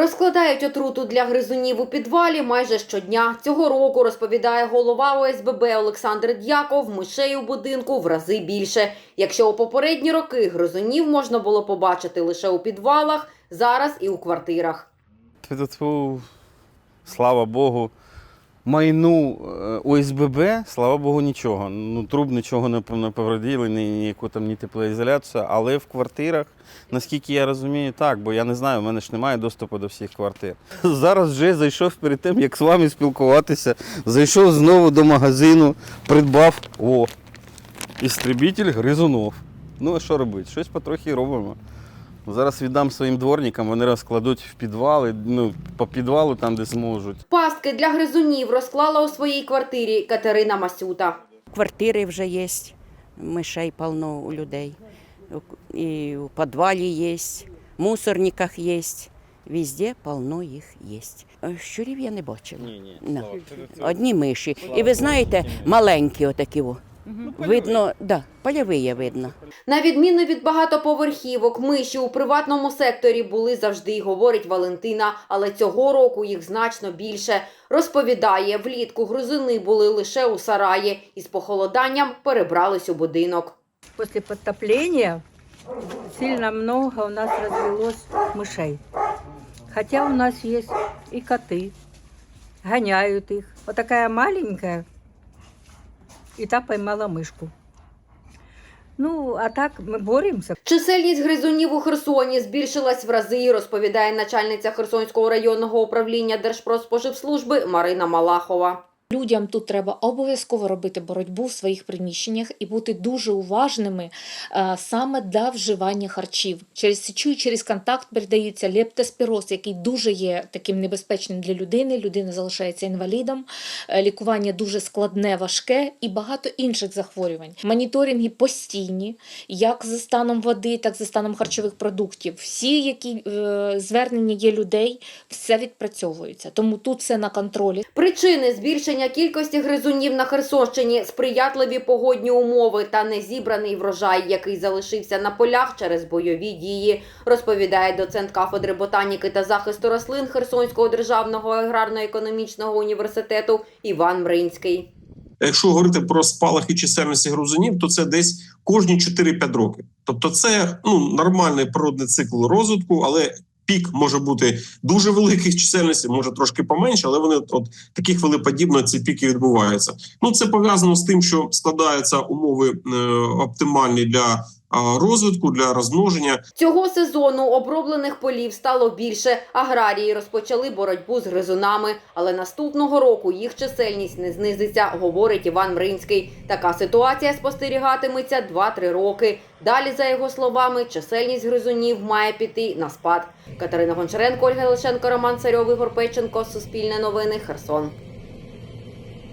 Розкладають отруту для гризунів у підвалі майже щодня. Цього року, розповідає голова ОСББ Олександр Дяков, мишей у будинку в рази більше. Якщо у попередні роки гризунів можна було побачити лише у підвалах, зараз і у квартирах. Слава Богу. Майну е, ОСББ, слава Богу, нічого. Ну, труб нічого не пов- повредили, ні, ніяку там ні теплоізоляцію, але в квартирах, наскільки я розумію, так, бо я не знаю, в мене ж немає доступу до всіх квартир. Зараз вже зайшов перед тим, як з вами спілкуватися, зайшов знову до магазину, придбав о, істребитель гризунов. Ну, а що робити? Щось потрохи робимо. Зараз віддам своїм дворникам, вони розкладуть в підвали, ну, по підвалу там, де зможуть. Пастки для гризунів розклала у своїй квартирі Катерина Масюта. Квартири вже є, мишей полно у людей. І у підвалі є, в мусорниках є. Везде полно їх є. Щурів я не бачила. Да. Одні миші. І ви знаєте, маленькі отакі. О. Видно, да, польові видно. На відміну від багатоповерхівок, миші у приватному секторі були завжди, говорить Валентина, але цього року їх значно більше. Розповідає, влітку грузини були лише у сараї і з похолоданням перебрались у будинок. После подтопления сильно много у нас развелось мышей. Хотя у нас есть и коты, гоняют их. Вот такая маленькая, и та поймала мишку. Ну, а так ми боремся. Чисельність гризунів у Херсоні збільшилась в рази, розповідає начальниця Херсонського районного управління Держпродспоживслужби Марина Малахова. Людям тут треба обов'язково робити боротьбу в своїх приміщеннях і бути дуже уважними е, саме до вживання харчів. Через сечу і через контакт передається лептоспіроз, який дуже є таким небезпечним для людини. Людина залишається інвалідом. Е, Лікування дуже складне, важке і багато інших захворювань. Моніторинги постійні, як за станом води, так за станом харчових продуктів. Всі, які е, звернення є людей, все відпрацьовується. Тому тут все на контролі. Причини збільшення кількості гризунів на Херсонщині сприятливі погодні умови та незібраний врожай, який залишився на полях через бойові дії, розповідає доцент кафедри ботаніки та захисту рослин Херсонського державного аграрно-економічного університету Іван Мринський. Якщо говорити про спалахи чисельності грузунів, то це десь кожні 4-5 років. Тобто, це ну нормальний природний цикл розвитку, але пік може бути дуже великих чисельності, може трошки поменше, але вони от такі хвилеподібно ці піки відбуваються. Ну це пов'язано з тим, що складаються умови е, оптимальні для розвитку, для розмноження. Цього сезону оброблених полів стало більше. Аграрії розпочали боротьбу з гризунами, але наступного року їх чисельність не знизиться, говорить Іван Мринський. Така ситуація спостерігатиметься 2-3 роки. Далі, за його словами, чисельність гризунів має піти на спад. Катерина Гончаренко, Ольга Лишенко, Роман Царьов, Ігор Печенко, Суспільне новини, Херсон.